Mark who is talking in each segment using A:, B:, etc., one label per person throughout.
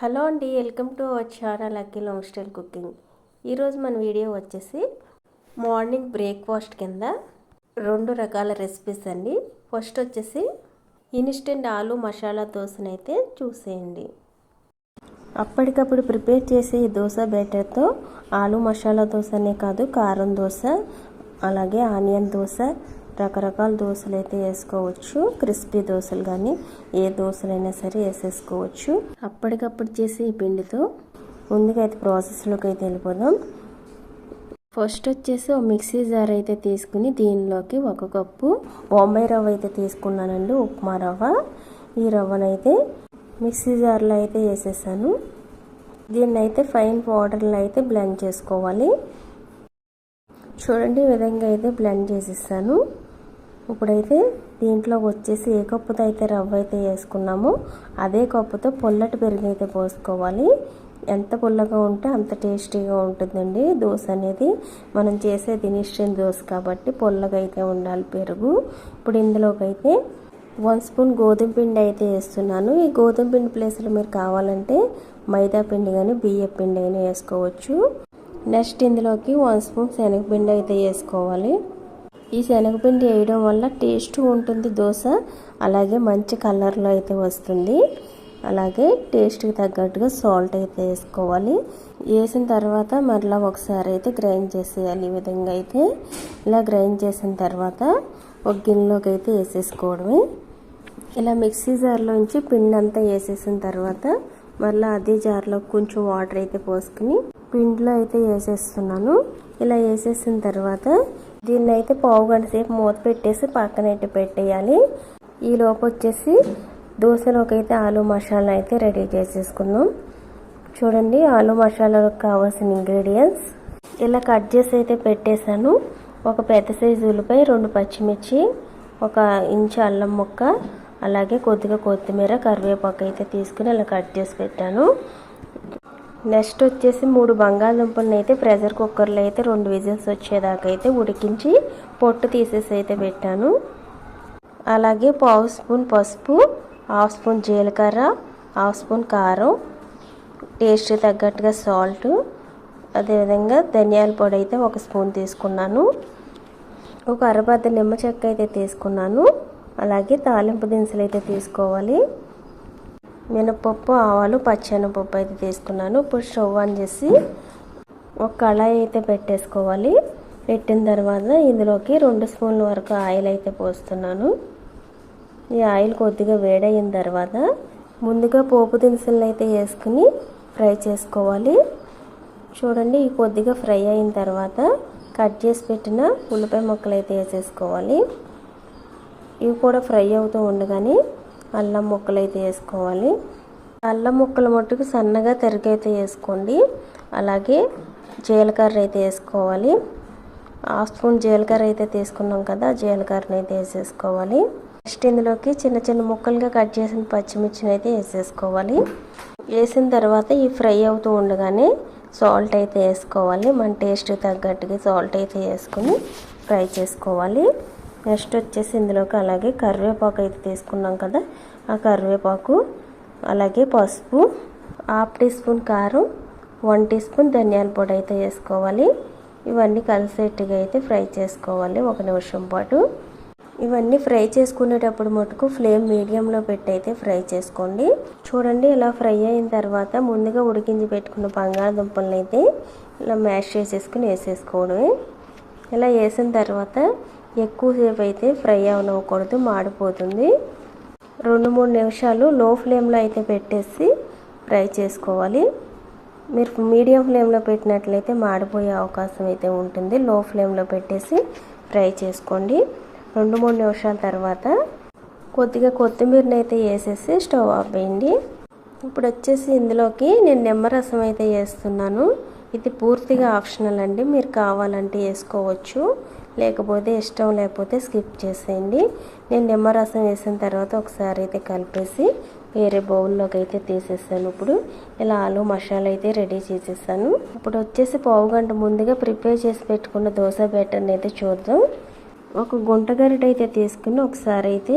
A: Hello అండి welcome to our channel Akhil home style cooking. ఈరోజు మన వీడియో వచ్చేసి మార్నింగ్ బ్రేక్ఫాస్ట్ కింద రెండు రకాల రెసిపీస్ అండి. ఫస్ట్ వచ్చేసి ఇన్స్టెంట్ ఆలు మసాలా దోశనైతే చూసేయండి. అప్పటికప్పుడు ప్రిపేర్ చేసే ఈ దోశ బ్యాటర్తో ఆలు మసాలా దోశనే కాదు కారం దోశ అలాగే ఆనియన్ దోశ రకరకాల దోశలు అయితే వేసుకోవచ్చు. క్రిస్పీ దోశలు కానీ ఏ దోశలైనా సరే వేసేసుకోవచ్చు. అప్పటికప్పుడు చేసి ఈ పిండితో ముందుగా అయితే ప్రాసెస్లోకి అయితే వెళ్ళిపోదాం. ఫస్ట్ వచ్చేసి ఒక మిక్సీ జార్ అయితే తీసుకుని దీనిలోకి ఒక కప్పు బొంబాయి రవ్వ అయితే తీసుకున్నానండి ఉప్మా రవ్వ. ఈ రవ్వనైతే మిక్సీ జార్లో అయితే వేసేసాను. దీన్ని అయితే ఫైన్ పౌడర్లో అయితే బ్లెండ్ చేసుకోవాలి. చూడండి ఈ విధంగా అయితే బ్లెండ్ చేసేసాను. ఇప్పుడైతే దీంట్లో వచ్చేసి ఏ కప్పుతో అయితే రవ్వ అయితే వేసుకున్నామో అదే కప్పుతో పొల్లటి పెరుగు అయితే పోసుకోవాలి. ఎంత పుల్లగా ఉంటే అంత టేస్టీగా ఉంటుందండి. దోశ అనేది మనం చేసేది ఇన్స్టెంట్ దోశ కాబట్టి పొల్లగా అయితే ఉండాలి పెరుగు. ఇప్పుడు ఇందులోకి అయితే వన్ స్పూన్ గోధుమ పిండి అయితే వేస్తున్నాను. ఈ గోధుమ పిండి ప్లేస్లో మీరు కావాలంటే మైదా పిండి కానీ బియ్య పిండి కానీ వేసుకోవచ్చు. నెక్స్ట్ ఇందులోకి వన్ స్పూన్ శనగపిండి అయితే వేసుకోవాలి. ఈ శనగపిండి వేయడం వల్ల టేస్ట్ ఉంటుంది దోశ. అలాగే మంచి కలర్లో అయితే వస్తుంది. అలాగే టేస్ట్కి తగ్గట్టుగా సాల్ట్ అయితే వేసుకోవాలి. వేసిన తర్వాత మరలా ఒకసారి అయితే గ్రైండ్ చేసేయాలి ఈ విధంగా అయితే. ఇలా గ్రైండ్ చేసిన తర్వాత ఒక గిన్నెలోకి అయితే వేసేసుకోవడమే. ఇలా మిక్సీ జార్లోంచి పిండి అంతా వేసేసిన తర్వాత మళ్ళీ అదే జార్లో కొంచెం వాటర్ అయితే పోసుకుని పిండిలో అయితే వేసేస్తున్నాను. ఇలా వేసేసిన తర్వాత దీన్ని అయితే పావు గంట సేపు మూత పెట్టేసి పక్కన పెట్టేయాలి. ఈ లోపు వచ్చేసి దోశలోకి అయితే ఆలు మసాలా అయితే రెడీ చేసేసుకుందాం. చూడండి ఆలు మసాలాలకు కావాల్సిన ఇంగ్రీడియంట్స్. ఇలా కట్ చేసి అయితే పెట్టేశాను. ఒక పెద్ద సైజు ఉల్లిపాయ రెండు పచ్చిమిర్చి ఒక ఇంచు అల్లం ముక్క అలాగే కొద్దిగా కొత్తిమీర కరివేపాకు అయితే తీసుకుని ఇలా కట్ చేసి పెట్టాను. నెక్స్ట్ వచ్చేసి మూడు బంగాళదుంపలను అయితే ప్రెషర్ కుక్కర్లో అయితే రెండు విజిల్స్ వచ్చేదాకా అయితే ఉడికించి పొట్టు తీసేసి అయితే పెట్టాను. అలాగే పావు స్పూన్ పసుపు హాఫ్ స్పూన్ జీలకర్ర హాఫ్ స్పూన్ కారం టేస్ట్ తగ్గట్టుగా సాల్ట్ అదేవిధంగా ధనియాల పొడి అయితే ఒక స్పూన్ తీసుకున్నాను. ఒక అరబద్ద నిమ్మ చెక్క అయితే తీసుకున్నాను. అలాగే తాలింపు దినుసులు అయితే తీసుకోవాలి. మినపప్పు ఆవాలు పచ్చెనపప్పు అయితే తీసుకున్నాను. ఇప్పుడు స్టవ్ ఆన్ చేసి ఒక కళాయి అయితే పెట్టేసుకోవాలి. పెట్టిన తర్వాత ఇందులోకి రెండు స్పూన్ల వరకు ఆయిల్ అయితే పోస్తున్నాను. ఈ ఆయిల్ కొద్దిగా వేడయిన తర్వాత ముందుగా పోపు దినుసులను అయితే వేసుకుని ఫ్రై చేసుకోవాలి. చూడండి ఈ కొద్దిగా ఫ్రై అయిన తర్వాత కట్ చేసి పెట్టిన ఉల్లిపాయ ముక్కలు అయితే వేసేసుకోవాలి. ఇవి కూడా ఫ్రై అవుతూ ఉండగానే అల్లం ముక్కలు అయితే వేసుకోవాలి. అల్లం ముక్కలు మట్టుకు సన్నగా తరిగైతే వేసుకోండి. అలాగే జీలకర్ర అయితే వేసుకోవాలి. హాఫ్ స్పూన్ జీలకర్ర అయితే తీసుకున్నాం కదా జీలకర్రని అయితే వేసేసుకోవాలి. నెక్స్ట్ ఇందులోకి చిన్న చిన్న ముక్కలుగా కట్ చేసిన పచ్చిమిర్చిని అయితే వేసేసుకోవాలి. వేసిన తర్వాత ఈ ఫ్రై అవుతూ ఉండగానే సాల్ట్ అయితే వేసుకోవాలి. మన టేస్ట్ తగ్గట్టుగా సాల్ట్ అయితే వేసుకొని ఫ్రై చేసుకోవాలి. నెక్స్ట్ వచ్చేసి ఇందులోకి అలాగే కరివేపాకు అయితే తీసుకున్నాం కదా ఆ కరివేపాకు అలాగే పసుపు హాఫ్ టీ స్పూన్ కారం వన్ టీ స్పూన్ ధనియాల పొడి అయితే వేసుకోవాలి. ఇవన్నీ కలిసేట్టుగా అయితే ఫ్రై చేసుకోవాలి ఒక నిమిషం పాటు. ఇవన్నీ ఫ్రై చేసుకునేటప్పుడు మటుకు ఫ్లేమ్ మీడియంలో పెట్టి అయితే ఫ్రై చేసుకోండి. చూడండి ఇలా ఫ్రై అయిన తర్వాత ముందుగా ఉడికించి పెట్టుకున్న బంగాళదుంపలను అయితే ఇలా మ్యాష్ చేసేసుకుని వేసేసుకోవడమే. ఇలా వేసిన తర్వాత ఎక్కువసేపు అయితే ఫ్రై అవనవ్వకూడదు మాడిపోతుంది. రెండు మూడు నిమిషాలు లో ఫ్లేమ్లో అయితే పెట్టేసి ఫ్రై చేసుకోవాలి. మీరు మీడియం ఫ్లేమ్లో పెట్టినట్లయితే మాడిపోయే అవకాశం అయితే ఉంటుంది. లో ఫ్లేమ్లో పెట్టేసి ఫ్రై చేసుకోండి. రెండు మూడు నిమిషాల తర్వాత కొద్దిగా కొత్తిమీరని అయితే వేసేసి స్టవ్ ఆపేయండి ఇప్పుడు వచ్చేసి ఇందులోకి నేను నిమ్మరసం అయితే వేస్తున్నాను. ఇది పూర్తిగా ఆప్షనల్ అండి. మీరు కావాలంటే వేసుకోవచ్చు. లేకపోతే ఇష్టం లేకపోతే స్కిప్ చేసేయండి. నేను నిమ్మరసం వేసిన తర్వాత ఒకసారి అయితే కలిపేసి వేరే బౌల్లోకి అయితే తీసేసాను. ఇప్పుడు ఇలా ఆలు మసాలా అయితే రెడీ చేసేసాను. ఇప్పుడు వచ్చేసి పావు గంట ముందుగా ప్రిపేర్ చేసి పెట్టుకున్న దోశ బ్యాటర్ని అయితే చూద్దాం. ఒక గుంట గరిట అయితే తీసుకుని ఒకసారి అయితే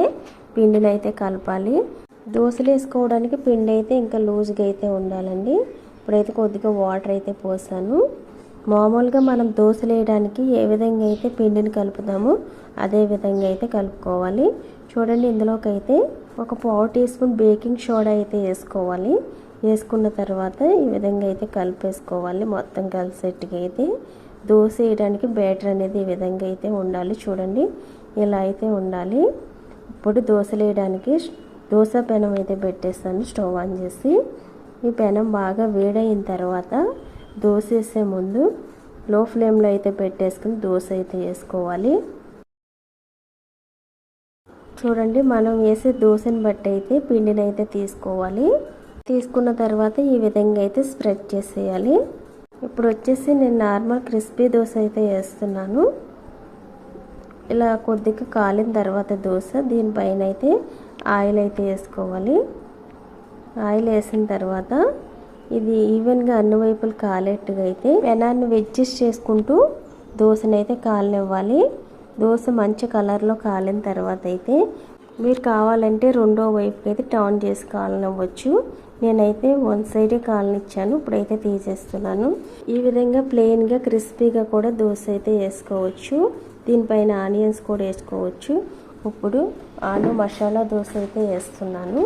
A: పిండిని అయితే కలపాలి. దోశలు వేసుకోవడానికి పిండి అయితే ఇంకా లూజ్గా అయితే ఉండాలండి. ఇప్పుడైతే కొద్దిగా వాటర్ అయితే పోసాను. మామూలుగా మనం దోశలు వేయడానికి ఏ విధంగా అయితే పిండిని కలుపుతామో అదే విధంగా అయితే కలుపుకోవాలి. చూడండి ఇందులోకి అయితే ఒక పావు టీ స్పూన్ బేకింగ్ సోడా అయితే వేసుకోవాలి. వేసుకున్న తర్వాత ఈ విధంగా అయితే కలిపేసుకోవాలి మొత్తం కలిసేట్టుగా అయితే. దోశ వేయడానికి బ్యాటర్ అనేది ఈ విధంగా అయితే ఉండాలి చూడండి ఇలా అయితే ఉండాలి. ఇప్పుడు దోశలు వేయడానికి దోశ పెనం అయితే పెట్టేస్తాను స్టవ్ ఆన్ చేసి. ఈ పెనం బాగా వేడైన తర్వాత దోశ వేసే ముందు లో ఫ్లేమ్లో అయితే పెట్టేసుకుని దోశ అయితే వేసుకోవాలి. చూడండి మనం వేసే దోశని బట్టి అయితే పిండిని అయితే తీసుకోవాలి. తీసుకున్న తర్వాత ఈ విధంగా అయితే స్ప్రెడ్ చేసేయాలి. ఇప్పుడు వచ్చేసి నేను నార్మల్ క్రిస్పీ దోశ అయితే వేస్తున్నాను. ఇలా కొద్దిగా కాలిన తర్వాత దోశ దీనిపైన అయితే ఆయిల్ అయితే వేసుకోవాలి. ఆయిల్ వేసిన తర్వాత ఇది ఈవెన్గా అన్ని వైపులు కాలేట్టుగా అయితే పెనాన్ని వెడ్జెస్ చేసుకుంటూ దోశనైతే అయితే కాలనివ్వాలి. దోశ మంచి కలర్లో కాలిన తర్వాత అయితే మీరు కావాలంటే రెండో వైపుకి అయితే టర్న్ చేసి కాలనివ్వచ్చు. నేనైతే వన్ సైడే కాలనిచ్చాను. ఇప్పుడైతే తీసేస్తున్నాను. ఈ విధంగా ప్లెయిన్గా క్రిస్పీగా కూడా దోశ అయితే వేసుకోవచ్చు. దీనిపైన ఆనియన్స్ కూడా వేసుకోవచ్చు. ఇప్పుడు ఆలు మసాలా దోశ అయితే వేస్తున్నాను.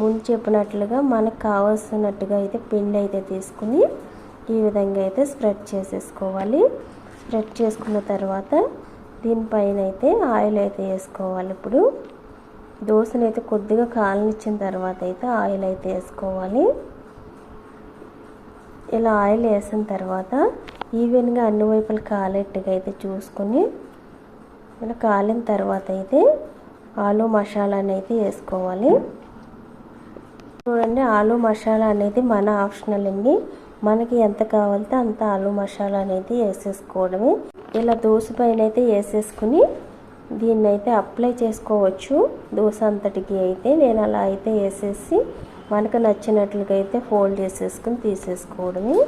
A: ముందు చెప్పినట్లుగా మనకు కావాల్సినట్టుగా అయితే పిండి అయితే తీసుకుని ఈ విధంగా అయితే స్ప్రెడ్ చేసేసుకోవాలి. స్ప్రెడ్ చేసుకున్న తర్వాత దీనిపైన అయితే ఆయిల్ అయితే వేసుకోవాలి. ఇప్పుడు దోశని అయితే కొద్దిగా కాలనిచ్చిన తర్వాత అయితే ఆయిల్ అయితే వేసుకోవాలి. ఇలా ఆయిల్ వేసిన తర్వాత ఈవెన్గా అన్ని వైపులు కాలేట్టుగా అయితే చూసుకొని ఇలా కాలిన తర్వాత అయితే ఆలు మసాలాని అయితే వేసుకోవాలి. చూడండి ఆలు మసాలా అనేది మన ఆప్షనల్ అండి. మనకి ఎంత కావాలితే అంత ఆలు మసాలా అనేది వేసేసుకోవడమే. ఇలా దోశ పైన అయితే వేసేసుకుని దీన్ని అయితే అప్లై చేసుకోవచ్చు. దోశ అంతటికి అయితే నేను అలా అయితే వేసేసి మనకు నచ్చినట్లుగా అయితే ఫోల్డ్ చేసేసుకుని తీసేసుకోవడమే.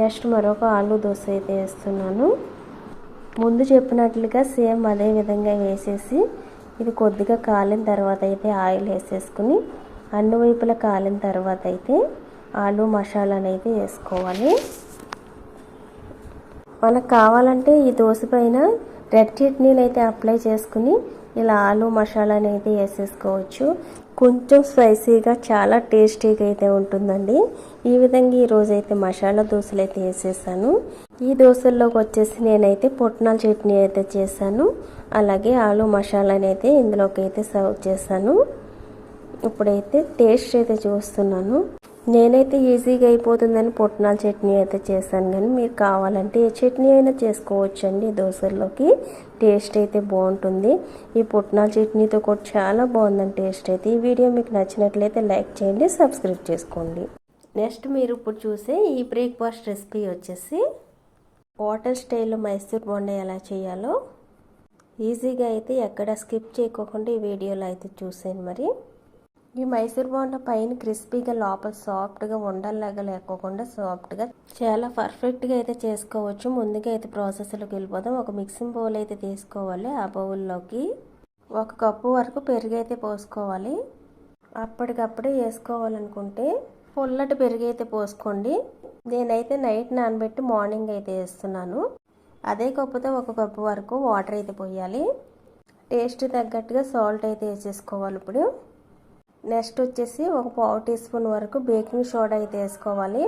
A: నెక్స్ట్ మరొక ఆలు దోశ అయితే వేస్తున్నాను. ముందు చెప్పినట్లుగా సేమ్ అదే విధంగా వేసేసి ఇది కొద్దిగా కాలిన తర్వాత అయితే ఆయిల్ వేసేసుకుని అన్ని వైపులా కాలిన తర్వాత అయితే ఆలు మసాలా అనేది వేసుకోవాలి. మనకు కావాలంటే ఈ దోశ పైన రెడ్ చట్నీని అయితే అప్లై చేసుకుని ఇలా ఆలు మసాలా అనేది వేసేసుకోవచ్చు. కొంచెం స్పైసీగా చాలా టేస్టీగా అయితే ఉంటుందండి. ఈ విధంగా ఈరోజు అయితే మసాలా దోశలు అయితే వేసేసాను. ఈ దోశల్లోకి వచ్చేసి నేనైతే పుట్నాల చట్నీ అయితే చేశాను. అలాగే ఆలు మసాలాని అయితే ఇందులోకి అయితే సర్వ్ చేశాను. ఇప్పుడైతే టేస్ట్ అయితే చూస్తున్నాను. నేనైతే ఈజీగా అయిపోతుందని పుట్నాల చట్నీ అయితే చేశాను. కానీ మీరు కావాలంటే ఏ చట్నీ అయినా చేసుకోవచ్చండి దోశల్లోకి. టేస్ట్ అయితే బాగుంటుంది. ఈ పుట్నాల చట్నీతో కూడా చాలా బాగుందండి టేస్ట్ అయితే. ఈ వీడియో మీకు నచ్చినట్లయితే లైక్ చేయండి సబ్స్క్రైబ్ చేసుకోండి. నెక్స్ట్ మీరు ఇప్పుడు చూసే ఈ బ్రేక్ఫాస్ట్ రెసిపీ వచ్చేసి హోటల్ స్టైల్లో మైసూర్ బొండ ఎలా చేయాలో. ఈజీగా అయితే ఎక్కడ స్కిప్ చేయకోకుండా ఈ వీడియోలో అయితే చూసాను మరి. ఈ మైసూర్ బోండా పైన క్రిస్పీగా లోపల సాఫ్ట్గా ఉండల్లాగా లేకోకుండా సాఫ్ట్గా చాలా పర్ఫెక్ట్గా అయితే చేసుకోవచ్చు. ముందుగా అయితే ప్రాసెస్లోకి వెళ్ళిపోదాం. ఒక మిక్సింగ్ బౌల్ అయితే తీసుకోవాలి. ఆ బౌల్లోకి ఒక కప్పు వరకు పెరుగు అయితే పోసుకోవాలి. అప్పటికప్పుడే వేసుకోవాలనుకుంటే పుల్లటి పెరుగు అయితే పోసుకోండి. నేనైతే నైట్ నానబెట్టి మార్నింగ్ అయితే వేస్తున్నాను. అదే కప్పుతో ఒక కప్పు వరకు వాటర్ అయితే పోయాలి. టేస్ట్ తగ్గట్టుగా సాల్ట్ అయితే వేసేసుకోవాలి ఇప్పుడు. నెక్స్ట్ వచ్చేసి ఒక పావు టీ స్పూన్ వరకు బేకింగ్ సోడా అయితే వేసుకోవాలి.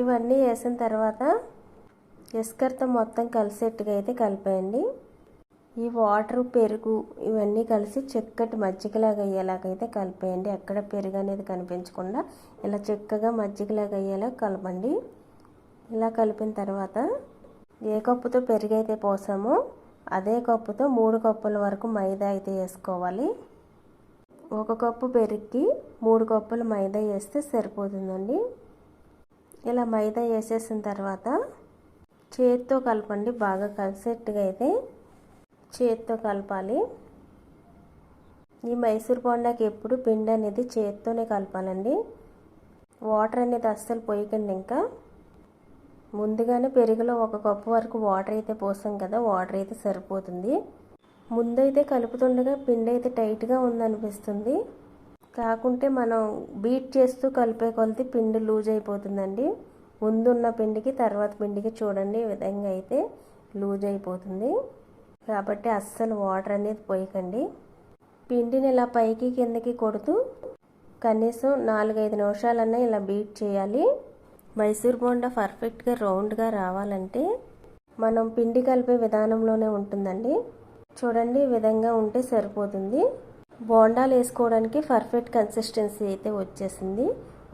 A: ఇవన్నీ వేసిన తర్వాత ఇస్కర్తో మొత్తం కలిసేట్టుగా అయితే కలిపేయండి. ఈ వాటర్ పెరుగు ఇవన్నీ కలిసి చక్కటి మజ్జిగలాగా అయ్యేలాగైతే కలిపేయండి. ఎక్కడ పెరుగు అనేది కనిపించకుండా ఇలా చక్కగా మజ్జిగలాగా అయ్యేలా కలపండి. ఇలా కలిపిన తర్వాత ఏ కప్పుతో పెరుగు అయితే పోసామో అదే కప్పుతో మూడు కప్పుల వరకు మైదా అయితే వేసుకోవాలి. ఒక కప్పు పెరుగుకి మూడు కప్పులు మైదా వేస్తే సరిపోతుందండి. ఇలా మైదా వేసేసిన తర్వాత చేతితో కలపండి బాగా కలిసేట్టుగా అయితే చేతితో కలపాలి. ఈ మైసూర్ బొండాకి ఎప్పుడు పిండి అనేది చేతితోనే కలపాలండి. వాటర్ అనేది అస్సలు పోయకండి ఇంకా. ముందుగానే పెరుగులో ఒక కప్పు వరకు వాటర్ అయితే పోసాం కదా వాటర్ అయితే సరిపోతుంది. ముందైతే కలుపుతుండగా పిండి అయితే టైట్గా ఉందనిపిస్తుంది. కాకుంటే మనం బీట్ చేస్తూ కలిపే కొలది పిండి లూజ్ అయిపోతుందండి. ముందున్న పిండికి తర్వాత పిండికి చూడండి ఈ విధంగా అయితే లూజ్ అయిపోతుంది. కాబట్టి అస్సలు వాటర్ అనేది పోయకండి. పిండిని ఇలా పైకి కిందకి కొడుతూ కనీసం నాలుగైదు నిమిషాలన్నా ఇలా బీట్ చేయాలి. మైసూర్ బోండా పర్ఫెక్ట్గా రౌండ్గా రావాలంటే మనం పిండి కలిపే విధానంలోనే ఉంటుందండి. చూడండి ఈ విధంగా ఉంటే సరిపోతుంది. బోండాలు వేసుకోవడానికి పర్ఫెక్ట్ కన్సిస్టెన్సీ అయితే వచ్చేసింది.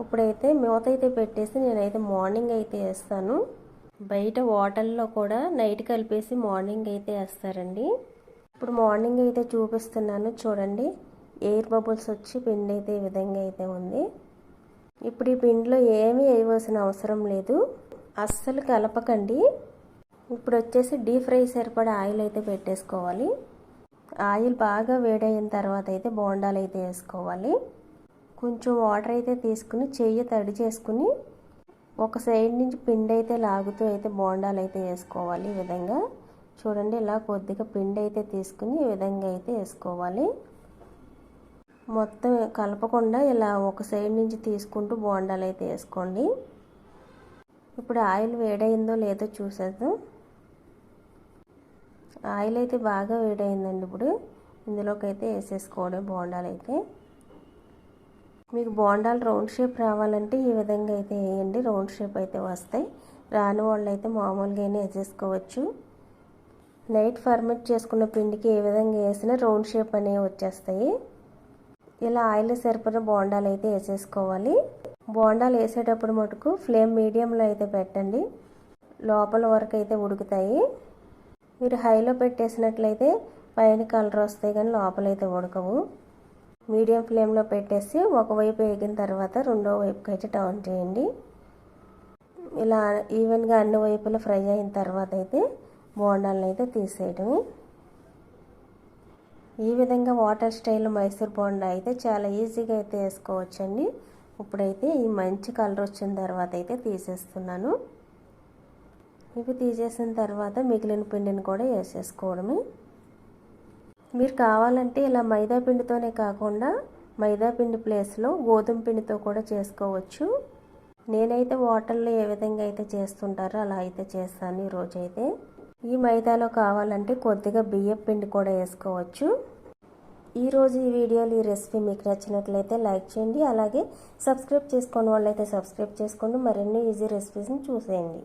A: ఇప్పుడైతే మూత అయితే పెట్టేసి నేనైతే మార్నింగ్ అయితే వేస్తాను. బయట వాటర్లో కూడా నైట్ కలిపేసి మార్నింగ్ అయితే వేస్తారండి. ఇప్పుడు మార్నింగ్ అయితే చూపిస్తున్నాను చూడండి. ఎయిర్ బబుల్స్ వచ్చి పిండి అయితే ఈ విధంగా అయితే ఉంది. ఇప్పుడు ఈ పిండిలో ఏమీ వేయవలసిన అవసరం లేదు. అస్సలు కలపకండి. ఇప్పుడు వచ్చేసి డీప్ ఫ్రై సరిపడా ఆయిల్ అయితే పెట్టేసుకోవాలి. ఆయిల్ బాగా వేడైన తర్వాత అయితే బోండాలు అయితే వేసుకోవాలి. కొంచెం వాటర్ అయితే తీసుకుని చెయ్యి తడి చేసుకుని ఒక సైడ్ నుంచి పిండి అయితే లాగుతూ అయితే బోండాలు అయితే వేసుకోవాలి ఈ విధంగా. చూడండి ఇలా కొద్దిగా పిండి అయితే తీసుకుని ఈ విధంగా అయితే వేసుకోవాలి. మొత్తం కలపకుండా ఇలా ఒక సైడ్ నుంచి తీసుకుంటూ బోండాలు అయితే వేసుకోండి. ఇప్పుడు ఆయిల్ వేడైందో లేదో చూసేద్దాం. ఆయిల్ అయితే బాగా వేడైందండి ఇప్పుడు. ఇందులోకి అయితే వేసేసుకోవడం బోండాలు అయితే మీకు బోండాలు రౌండ్ షేప్ రావాలంటే ఈ విధంగా అయితే వేయండి. రౌండ్ షేప్ అయితే వస్తాయి. రాని వాళ్ళు అయితే మామూలుగానే వేసేసుకోవచ్చు. నైట్ ఫర్మెంట్ చేసుకున్న పిండికి ఏ విధంగా వేసినా రౌండ్ షేప్ అనేవి వచ్చేస్తాయి. ఇలా ఆయిల్ సరిపడిన బోండాలు అయితే వేసేసుకోవాలి. బోండాలు వేసేటప్పుడు మటుకు ఫ్లేమ్ మీడియంలో అయితే పెట్టండి. లోపల వరకు అయితే ఉడుకుతాయి. మీరు హైలో పెట్టేసినట్లయితే పైన కలర్ వస్తాయి కానీ లోపలైతే ఉడకవు. మీడియం ఫ్లేమ్లో పెట్టేసి ఒకవైపు వేగిన తర్వాత రెండో వైపుకి అయితే టర్న్ చేయండి. ఇలా ఈవెన్గా అన్ని వైపులా ఫ్రై అయిన తర్వాత అయితే బోండాలను అయితే తీసేయడం ఈ విధంగా వాటర్ స్టైల్ మైసూర్ బోండా అయితే చాలా ఈజీగా అయితే వేసుకోవచ్చండి. ఇప్పుడైతే ఈ మంచి కలర్ వచ్చిన తర్వాత అయితే తీసేస్తున్నాను. ఇవి తీసేసిన తర్వాత మిగిలిన పిండిని కూడా వేసేసుకోవడమే. మీరు కావాలంటే ఇలా మైదా పిండితోనే కాకుండా మైదా పిండి ప్లేస్లో గోధుమ పిండితో కూడా చేసుకోవచ్చు. నేనైతే వాటర్లో ఏ విధంగా అయితే చేస్తుంటారో అలా అయితే చేస్తాను ఈరోజైతే. ఈ మైదాలో కావాలంటే కొద్దిగా బియ్యం పిండి కూడా వేసుకోవచ్చు. ఈరోజు ఈ వీడియోలో ఈ రెసిపీ మీకు నచ్చినట్లయితే లైక్ చేయండి. అలాగే సబ్స్క్రైబ్ చేసుకోని వాళ్ళైతే సబ్స్క్రైబ్ చేసుకోండి. మరిన్ని ఈజీ రెసిపీస్ని చూసేయండి.